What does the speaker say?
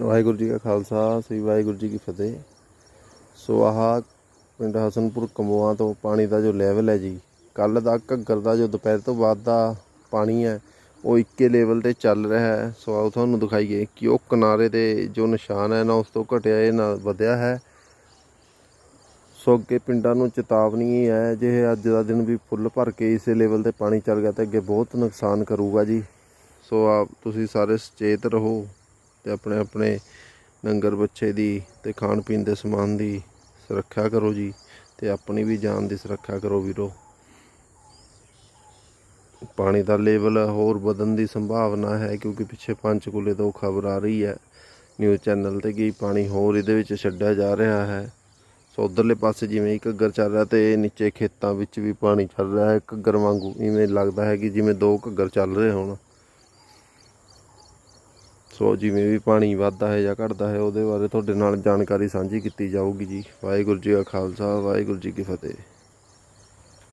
ਵਾਹਿਗੁਰੂ ਜੀ ਕਾ ਖਾਲਸਾ, ਸ੍ਰੀ ਵਾਹਿਗੁਰੂ ਜੀ ਕੀ ਫਤਿਹ। ਸੋ ਆਹ ਪਿੰਡ ਹਸਨਪੁਰ ਕਮੋਆ ਤੋਂ ਪਾਣੀ ਦਾ ਜੋ ਲੈਵਲ ਹੈ ਜੀ ਕੱਲ ਦਾ, ਘੱਗਰ ਦਾ, ਜੋ ਦੁਪਹਿਰ ਤੋਂ ਬਾਅਦ ਦਾ ਪਾਣੀ ਹੈ, ਉਹ ਇੱਕੇ ਲੈਵਲ ਤੇ ਚੱਲ ਰਿਹਾ ਹੈ। ਸੋ ਆਓ ਤੁਹਾਨੂੰ ਦਿਖਾਈਏ ਕਿ ਉਹ ਕਿਨਾਰੇ ਦੇ ਜੋ ਨਿਸ਼ਾਨ ਹੈ ਨਾ, ਉਸ ਤੋਂ ਘਟਿਆ ਇਹ ਨਾ ਵਧਿਆ ਹੈ। ਸੋ ਅੱਗੇ ਪਿੰਡਾਂ ਨੂੰ ਚੇਤਾਵਨੀ ਹੈ ਜੇ ਅੱਜ ਦਾ ਦਿਨ ਵੀ ਫੁੱਲ ਭਰ ਕੇ ਇਸੇ ਲੈਵਲ ਤੇ ਪਾਣੀ ਚੱਲ ਗਿਆ ਤਾਂ ਅੱਗੇ ਬਹੁਤ ਨੁਕਸਾਨ ਕਰੂਗਾ ਜੀ। ਸੋ ਆਪ ਤੁਸੀਂ ਸਾਰੇ ਸੁਚੇਤ ਰਹੋ। ਤੇ ਆਪਣੇ ਆਪਣੇ ਡੰਗਰ ਬੱਚੇ ਦੀ ਤੇ ਖਾਣ ਪੀਣ ਦੇ ਸਮਾਨ ਦੀ ਸੁਰੱਖਿਆ ਕਰੋ ਜੀ ਤੇ ਆਪਣੀ ਵੀ ਜਾਨ ਦੀ ਸੁਰੱਖਿਆ ਕਰੋ ਵੀਰੋ। ਪਾਣੀ ਦਾ ਲੈਵਲ ਹੋਰ ਵਧਣ ਦੀ ਸੰਭਾਵਨਾ ਹੈ ਕਿਉਂਕਿ ਪਿੱਛੇ ਪੰਚਕੂਲੇ ਤੋਂ ਖਬਰ ਆ ਰਹੀ ਹੈ। ਨਿਊਜ਼ ਚੈਨਲ ਤੇ ਕਿ ਪਾਣੀ ਹੋਰ ਇਹਦੇ ਵਿੱਚ ਛੱਡਿਆ ਜਾ ਰਿਹਾ ਹੈ। ਸੋ ਉਧਰਲੇ ਪਾਸੇ ਜਿਵੇਂ ਇੱਕ ਘੱਗਰ ਚੱਲ ਰਿਹਾ ਤੇ ਨੀਚੇ ਖੇਤਾਂ ਵਿੱਚ ਵੀ ਪਾਣੀ ਚੱਲ ਰਿਹਾ ਹੈ। ਘੱਗਰ ਵਾਂਗੂ ਇਵੇਂ ਲੱਗਦਾ ਹੈ ਕਿ ਜਿਵੇਂ ਦੋ ਘੱਗਰ ਚੱਲ ਰਹੇ ਹੋਣ। ਸੋ ਜਿਵੇਂ ਵੀ ਪਾਣੀ ਵੱਧਦਾ ਹੈ ਜਾਂ ਘਟਦਾ ਹੈ ਉਹਦੇ ਬਾਰੇ ਤੁਹਾਡੇ ਨਾਲ ਜਾਣਕਾਰੀ ਸਾਂਝੀ ਕੀਤੀ ਜਾਊਗੀ ਜੀ। ਵਾਹਿਗੁਰੂ ਜੀ ਕਾ ਖਾਲਸਾ, ਵਾਹਿਗੁਰੂ ਜੀ ਕੀ ਫਤਿਹ।